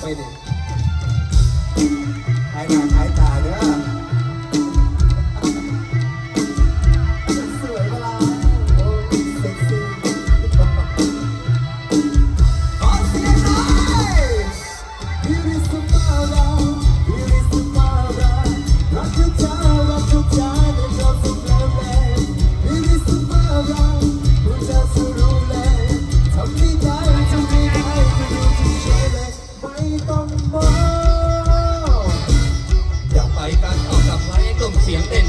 ไปดิหายตาหายตาเด้อ siempre